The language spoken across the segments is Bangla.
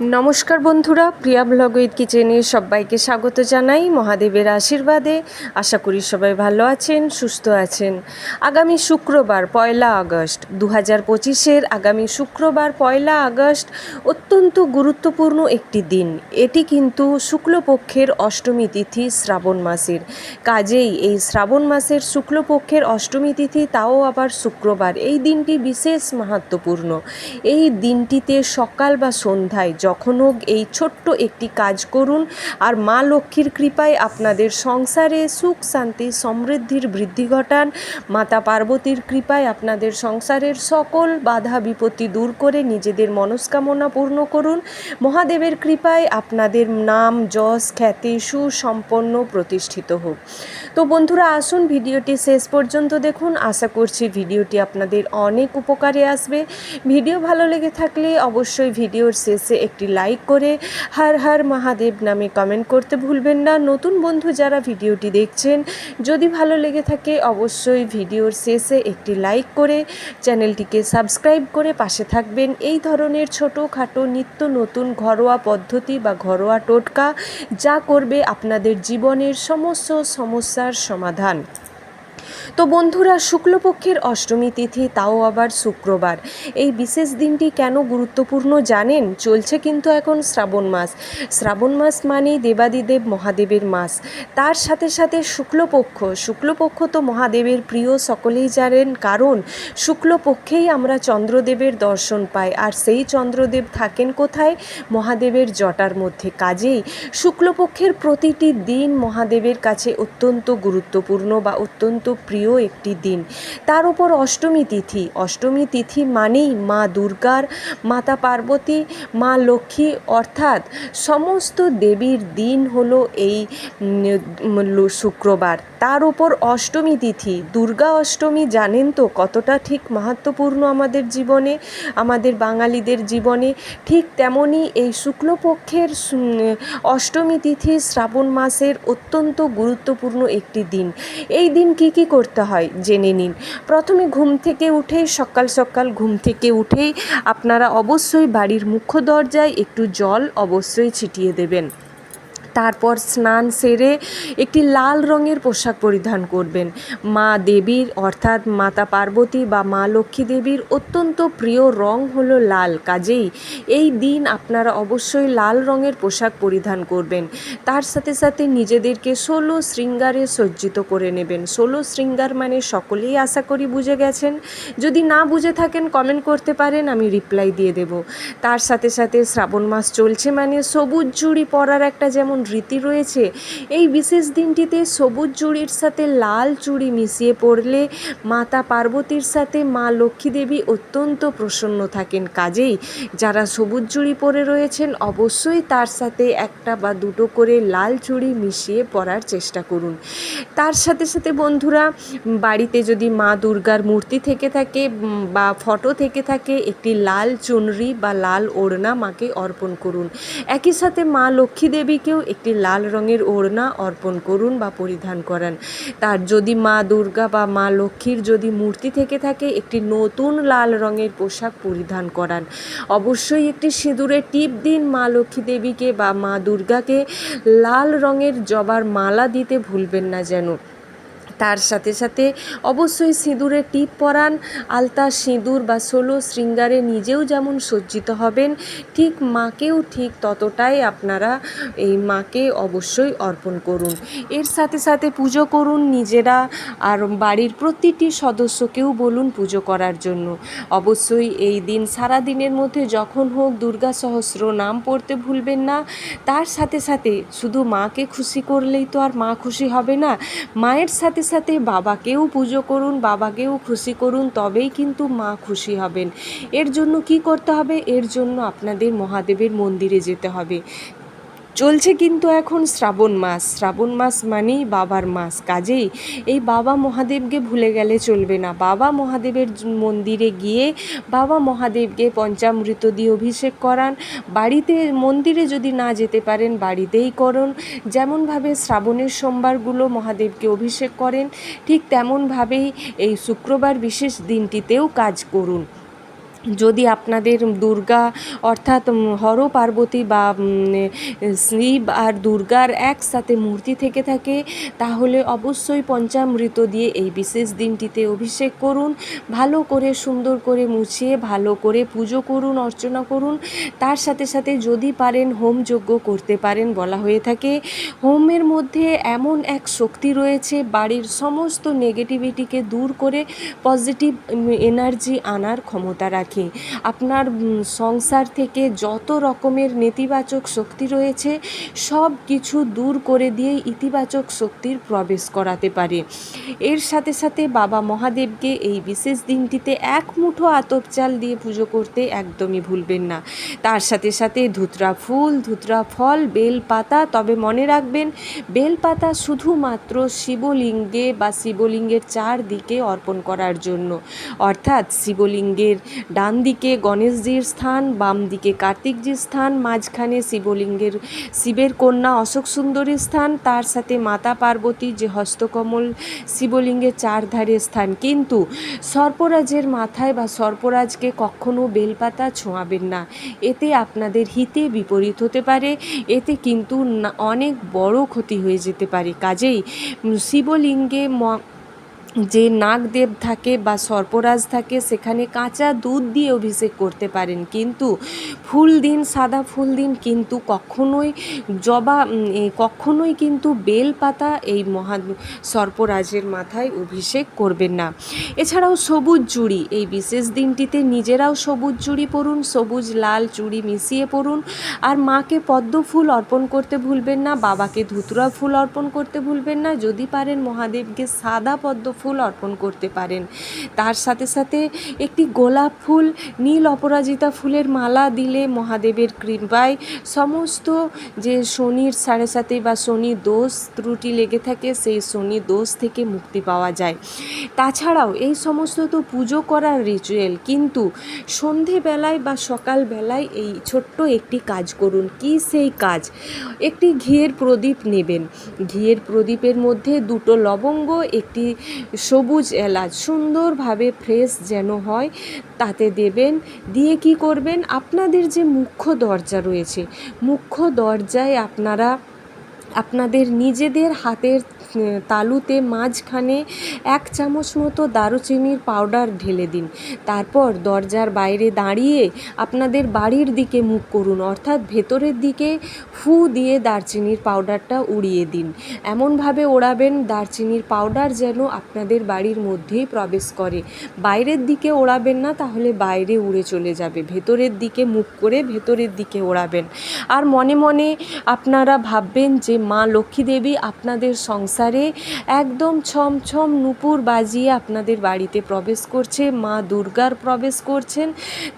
নমস্কার বন্ধুরা, প্রিয়া ব্লগ উইথ কিচেনে সবাইকে স্বাগত জানাই মহাদেবের আশীর্বাদে। আশা করি সবাই ভালো আছেন, সুস্থ আছেন। আগামী শুক্রবার পয়লা আগস্ট দু হাজার পঁচিশের আগামী শুক্রবার পয়লা আগস্ট অত্যন্ত গুরুত্বপূর্ণ একটি দিন। এটি কিন্তু শুক্লপক্ষের অষ্টমী তিথি শ্রাবণ মাসের। কাজেই এই শ্রাবণ মাসের শুক্লপক্ষের অষ্টমী তিথি, তাও আবার শুক্রবার। এই দিনটি বিশেষ মাহাত্মপূর্ণ। এই দিনটিতে সকাল বা সন্ধ্যায় যখন হোক এই ছোট্ট একটি কাজ করুন আর মা লক্ষ্মীর কৃপায় আপনাদের সংসারে সুখ শান্তি সমৃদ্ধির বৃদ্ধি ঘটান। মাতা পার্বতীর কৃপায় আপনাদের সংসারের সকল বাধা বিপত্তি দূর করে নিজেদের মনস্কামনা পূর্ণ করুন। মহাদেবের কৃপায় আপনাদের নাম, যশ, খ্যাতি, সুসম্পন্ন প্রতিষ্ঠিত হোক। তো বন্ধুরা, আসুন ভিডিওটি শেষ পর্যন্ত দেখুন। আশা করছি ভিডিওটি আপনাদের অনেক উপকারে আসবে। ভিডিও ভালো লেগে থাকলে অবশ্যই ভিডিওর শেষে একটি লাইক করে হর হর মহাদেব নামে কমেন্ট করতে ভুলবেন না। নতুন বন্ধু যারা ভিডিওটি দেখছেন, যদি ভালো লেগে থাকে অবশ্যই ভিডিওর শেষে একটি লাইক করে চ্যানেলটিকে সাবস্ক্রাইব করে পাশে থাকবেন। এই ধরনের ছোটোখাটো নিত্য নতুন ঘরোয়া পদ্ধতি বা ঘরোয়া টোটকা যা করবে আপনাদের জীবনের সমস্ত সমস্যার সমাধান। তো বন্ধুরা, শুক্লপক্ষের অষ্টমী তিথি, তাও আবার শুক্রবার। এই বিশেষ দিনটি কেন গুরুত্বপূর্ণ জানেন? চলছে কিন্তু এখন শ্রাবণ মাস। শ্রাবণ মাস মানেই দেবাদিদেব মহাদেবের মাস। তার সাথে সাথে শুক্লপক্ষ। শুক্লপক্ষ তো মহাদেবের প্রিয় সকলেই জানেন। কারণ শুক্লপক্ষেই আমরা চন্দ্রদেবের দর্শন পাই। আর সেই চন্দ্রদেব থাকেন কোথায়? মহাদেবের জটার মধ্যে। কাজেই শুক্লপক্ষের প্রতিটি দিন মহাদেবের কাছে অত্যন্ত গুরুত্বপূর্ণ বা অত্যন্ত প্রিয় একটি দিন। তার উপর অষ্টমী তিথি। অষ্টমী তিথি মানেই মা দুর্গার, মাতা পার্বতী, মা লক্ষ্মী, অর্থাৎ সমস্ত দেবীর দিন হলো এই শুক্রবার। তার উপর অষ্টমী তিথি। দুর্গা অষ্টমী জানেন তো কতটা ঠিক মাহাত্মপূর্ণ আমাদের জীবনে, আমাদের বাঙালিদের জীবনে। ঠিক তেমনই এই শুক্লপক্ষের অষ্টমী তিথি শ্রাবণ মাসের অত্যন্ত গুরুত্বপূর্ণ একটি দিন। এই দিন কি কি করতে হয় জেনে নিন। প্রথমে ঘুম থেকে উঠে, সকাল সকাল ঘুম থেকে উঠেই আপনারা অবশ্যই বাড়ির মুখ্য দরজায় একটু জল অবশ্যই ছিটিয়ে দেবেন। তারপর স্নান সেরে একটি লাল রঙের পোশাক পরিধান করবেন। মা দেবীর অর্থাৎ মাতা পার্বতী বা মা লক্ষ্মী দেবীর অত্যন্ত প্রিয় রং হলো লাল। কাজেই এই দিন আপনারা অবশ্যই লাল রঙের পোশাক পরিধান করবেন। তার সাথে সাথে নিজেদেরকে ষোলো শৃঙ্গারে সজ্জিত করে নেবেন। ষোলো শৃঙ্গার মানে সকলেই আশা করি বুঝে গেছেন। যদি না বুঝে থাকেন কমেন্ট করতে পারেন, আমি রিপ্লাই দিয়ে দেব। তার সাথে সাথে শ্রাবণ মাস চলছে মানে সবুজ চুড়ি পরার একটা যেমন রীতি রয়েছে। এই বিশেষ দিনটিতে সবুজ চুড়ির সাথে লাল চুড়ি মিশিয়ে পড়লে মাতা পার্বতীর সাথে মা লক্ষ্মী দেবী অত্যন্ত প্রসন্ন থাকেন কাজেই। যারা সবুজ চুড়ি পরে রয়েছেন, অবশ্যই তার সাথে একটা বা দুটো করে লাল চুড়ি মিশিয়ে পরার চেষ্টা করুন। তার সাথে সাথে বন্ধুরা, বাড়িতে যদি মা দুর্গার মূর্তি থেকে থাকে বা ফটো থেকে থাকে, একটি লাল চুনরি বা লাল ওড়না মাকে অর্পণ করুন। একই সাথে মা লক্ষ্মী দেবীকেও একটি লাল রঙের ওড়না অর্পণ করুন বা পরিধান করান। তার যদি মা দুর্গা বা মা লক্ষ্মীর যদি মূর্তি থেকে থাকে, একটি নতুন লাল রঙের পোশাক পরিধান করান। অবশ্যই একটি সিঁদুরে টিপ দিন মা লক্ষ্মী দেবীকে বা মা দুর্গাকে। লাল রঙের জবার মালা দিতে ভুলবেন না যেন। তার সাথে সাথে অবশ্যই সিঁদুরে টিপ পরান। আলতা সিঁদুর বা ষোলো শৃঙ্গারে নিজেও যেমন সজ্জিত হবেন, ঠিক মাকেও ঠিক ততটাই আপনারা এই মাকে অবশ্যই অর্পণ করুন। এর সাথে সাথে পুজো করুন নিজেরা আর বাড়ির প্রতিটি সদস্যকেও বলুন পুজো করার জন্য। অবশ্যই এই দিন সারা দিনের মধ্যে যখন হোক দুর্গা সহস্র নাম পড়তে ভুলবেন না। তার সাথে সাথে শুধু মাকে খুশি করলেই তো আর মা খুশি হবে না, মায়ের সাথে সাথে বাবাকেও পুজো করুন, বাবাকেও খুশি করুন, তবেই কিন্তু মা খুশি হবেন। এর জন্য কি করতে হবে? এর জন্য আপনাদের মহাদেবের মন্দিরে যেতে হবে। চলছে কিন্তু এখন শ্রাবণ মাস। শ্রাবণ মাস মানেই বাবার মাস। কাজেই এই বাবা মহাদেবকে ভুলে গেলে চলবে না। বাবা মহাদেবের মন্দিরে গিয়ে বাবা মহাদেবকে পঞ্চামৃত দিয়ে অভিষেক করান। বাড়িতে, মন্দিরে যদি না যেতে পারেন, বাড়িতেই করুন। যেমনভাবে শ্রাবণের সোমবারগুলো মহাদেবকে অভিষেক করেন, ঠিক তেমনভাবেই এই শুক্রবার বিশেষ দিনটিতেও কাজ করুন। যদি আপনাদের দুর্গা অর্থাৎ হর পার্বতী বা শিব আর দুর্গার একসাথে মূর্তি থেকে থাকে, তাহলে অবশ্যই পঞ্চামৃত দিয়ে এই বিশেষ দিনটিতে অভিষেক করুন। ভালো করে, সুন্দর করে মুছিয়ে, ভালো করে পুজো করুন, অর্চনা করুন। তার সাথে সাথে যদি পারেন, হোম যজ্ঞ করতে পারেন বলা হয়ে থাকে। হোমের মধ্যে এমন এক শক্তি রয়েছে, বাড়ির সমস্ত নেগেটিভিটিকে দূর করে পজিটিভ এনার্জি আনার ক্ষমতা রাখে। আপনার সংসার থেকে যত রকমের নেতিবাচক শক্তি রয়েছে, সব কিছু দূর করে দিয়ে ইতিবাচক শক্তির প্রবেশ করাতে পারে। এর সাথে সাথে বাবা মহাদেবকে এই বিশেষ দিনটিতে এক মুঠো আতপ চাল দিয়ে পুজো করতে একদমই ভুলবেন না। তার সাথে সাথে ধুতরা ফুল, ধুতরা ফল বেল পাতা তবে মনে রাখবেন বেল পাতা শুধুমাত্র শিবলিঙ্গে বা শিবলিঙ্গের চারদিকে অর্পণ করার জন্য। অর্থাৎ শিবলিঙ্গের ডান দিকে গণেশজির স্থান বাম দিকে কার্তিকজির স্থান, মাঝখানে শিবলিঙ্গের শিবের কন্যা অশোক সুন্দরীর স্থান, তার সাথে মাতা পার্বতী যে হস্তকমল শিবলিঙ্গের চারধারে স্থান। কিন্তু সর্পরাজের মাথায় বা সর্পরাজকে কখনো বেলপাতা ছোঁয়াবেন না। এতে আপনাদের হিতে বিপরীত হতে পারে, এতে কিন্তু অনেক বড় ক্ষতি হয়ে যেতে পারে। কাজেই শিবলিঙ্গে যে নাগদেব থাকে বা সর্পরাজ থাকে, সেখানে কাঁচা দুধ দিয়ে অভিষেক করতে পারেন। কিন্তু ফুল দিন, সাদা ফুল দিন কিন্তু কখনোই জবা কখনোই কিন্তু বেল পাতা এই মহা সর্পরাজের মাথায় অভিষেক করবেন না। এছাড়াও সবুজ চুড়ি, এই বিশেষ দিনটিতে নিজেরাও সবুজ চুড়ি পরুন, সবুজ, লাল চুড়ি মিশিয়ে পরুন। আর মাকে পদ্ম ফুল অর্পণ করতে ভুলবেন না, বাবাকে ধুতুরা ফুল অর্পণ করতে ভুলবেন না। যদি পারেন মহাদেবকে সাদা পদ্ম ফুল অর্পণ করতে পারেন। তার সাথে সাথে একটি গোলাপ ফুল, নীল অপরাজিতা ফুলের মালা দিলে মহাদেবের কৃপায় সমস্ত যে শনির সাড়ে সাথে বা শনি দোষ ত্রুটি লেগে থাকে, সেই শনি দোষ থেকে মুক্তি পাওয়া যায়। তাছাড়াও এই সমস্ত তো পুজো করার রিচুয়াল কিন্তু সন্ধেবেলায় বা সকালবেলায় এই ছোট্ট একটি কাজ করুন। কি সেই কাজ? একটি ঘিয়ের প্রদীপ নেবেন। ঘিয়ের প্রদীপের মধ্যে দুটো লবঙ্গ, একটি সবুজ এলাচ। সুন্দরভাবে ফ্রেশ যেন হয়, তাতে দেবেন। দিয়ে কি করবেন? আপনাদের যে মুখ্য দরজা রয়েছে, মুখ্য দরজায় আপনারা আপনাদের নিজেদের হাতের তালুতে মাঝখানে এক চামচ মতো দারুচিনির পাউডার ঢেলে দিন। তারপর দরজার বাইরে দাঁড়িয়ে আপনাদের বাড়ির দিকে মুখ করুন, অর্থাৎ ভেতরের দিকে ফু দিয়ে দারচিনির পাউডারটা উড়িয়ে দিন। এমনভাবে ওড়াবেন, দারচিনির পাউডার যেন আপনাদের বাড়ির মধ্যেই প্রবেশ করে। বাইরের দিকে ওড়াবেন না, তাহলে বাইরে উড়ে চলে যাবে। ভেতরের দিকে মুখ করে ভেতরের দিকে ওড়াবেন। আর মনে মনে আপনারা ভাববেন যে মা লক্ষ্মী দেবী আপনাদের সংসারে একদম ছমছম নুপুর বাজিয়ে আপনাদের বাড়িতে প্রবেশ করছে, মা দুর্গার প্রবেশ করছেন।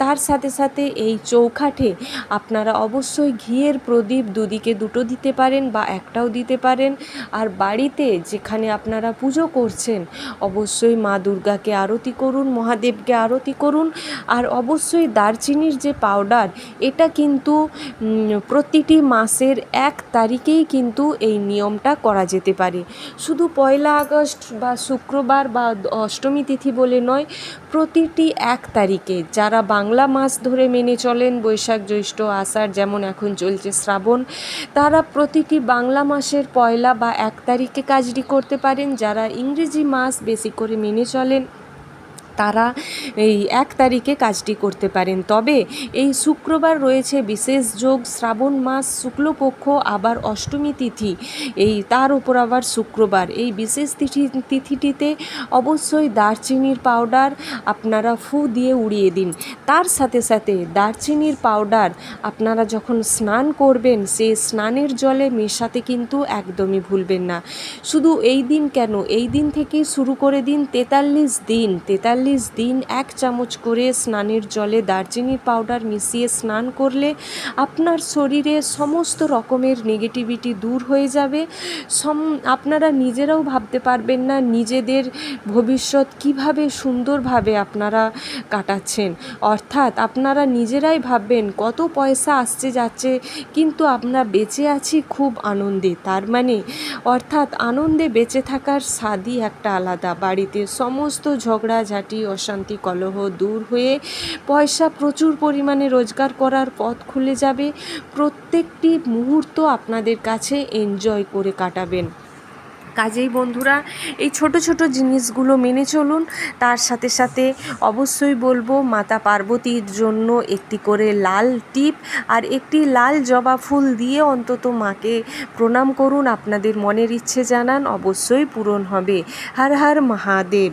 তার সাথে সাথে এই চৌখাটে আপনারা অবশ্যই ঘিয়ের প্রদীপ দুদিকে দুটো দিতে পারেন বা একটাও দিতে পারেন। আর বাড়িতে যেখানে আপনারা পুজো করছেন, অবশ্যই মা দুর্গাকে আরতি করুন, মহাদেবকে আরতি করুন। আর অবশ্যই দারচিনির যে পাউডার, এটা কিন্তু প্রতিটি মাসের এক তারিখেই কিন্তু এই নিয়মটা করা যেতে পারে। শুধু পয়লা আগস্ট বা শুক্রবার বা অষ্টমী তিথি বলে নয়, প্রতিটি এক তারিখে যারা বাংলা মাস ধরে মেনে চলেন, বৈশাখ, জ্যৈষ্ঠ, আষাঢ় যেমন এখন চলছে শ্রাবণ, তারা প্রতিটি বাংলা মাসের পয়লা বা এক তারিখে কাজটি করতে পারেন। যারা ইংরেজি মাস বেশি করে মেনে চলেন তারা এই এক তারিখে কাজটি করতে পারেন। তবে এই শুক্রবার রয়েছে বিশেষ যোগ, শ্রাবণ মাস, শুক্লপক্ষ, আবার অষ্টমী তিথি। এই তার উপর আবার শুক্রবার। এই বিশেষ তিথি, তিথিটিতে অবশ্যই দারচিনির পাউডার আপনারা ফু দিয়ে উড়িয়ে দিন। তার সাথে সাথে দারচিনির পাউডার আপনারা যখন স্নান করবেন সেই স্নানের জলে মেশাতে কিন্তু একদমই ভুলবেন না। শুধু এই দিন কেন? এই দিন থেকেই শুরু করে দিন তেতাল্লিশ দিন। তেতাল্লিশ দিন এক চামচ করে স্নানের জলে দারচিনির পাউডার মিশিয়ে স্নান করলে আপনার শরীরে সমস্ত রকমের নেগেটিভিটি দূর হয়ে যাবে। সম, আপনারা নিজেরাও ভাবতে পারবেন না নিজেদের ভবিষ্যৎ কীভাবে সুন্দরভাবে আপনারা কাটাচ্ছেন। অর্থাৎ আপনারা নিজেরাই ভাববেন কত পয়সা আসছে যাচ্ছে, কিন্তু আমরা বেঁচে আছি খুব আনন্দে। তার মানে অর্থাৎ আনন্দে বেঁচে থাকার স্বাদই একটা আলাদা। বাড়িতে সমস্ত ঝগড়াঝাটি ঝগড়াঝাটি অশান্তি, কলহ দূর হয়ে পয়সা প্রচুর পরিমাণে রোজগার করার পথ খুলে যাবে। প্রত্যেকটি মুহূর্ত আপনাদের কাছে এনজয় করে কাটাবেন। কাজেই বন্ধুরা, এই ছোট ছোট জিনিসগুলো মেনে চলুন। তার সাথে সাথে অবশ্যই বলব, মাতা পার্বতীর জন্য একটি করে লাল টিপ আর একটি লাল জবা ফুল দিয়ে অন্তত মাকে প্রণাম করুন। আপনাদের মনের ইচ্ছে জানান, অবশ্যই পূরণ হবে। হর হর মহাদেব।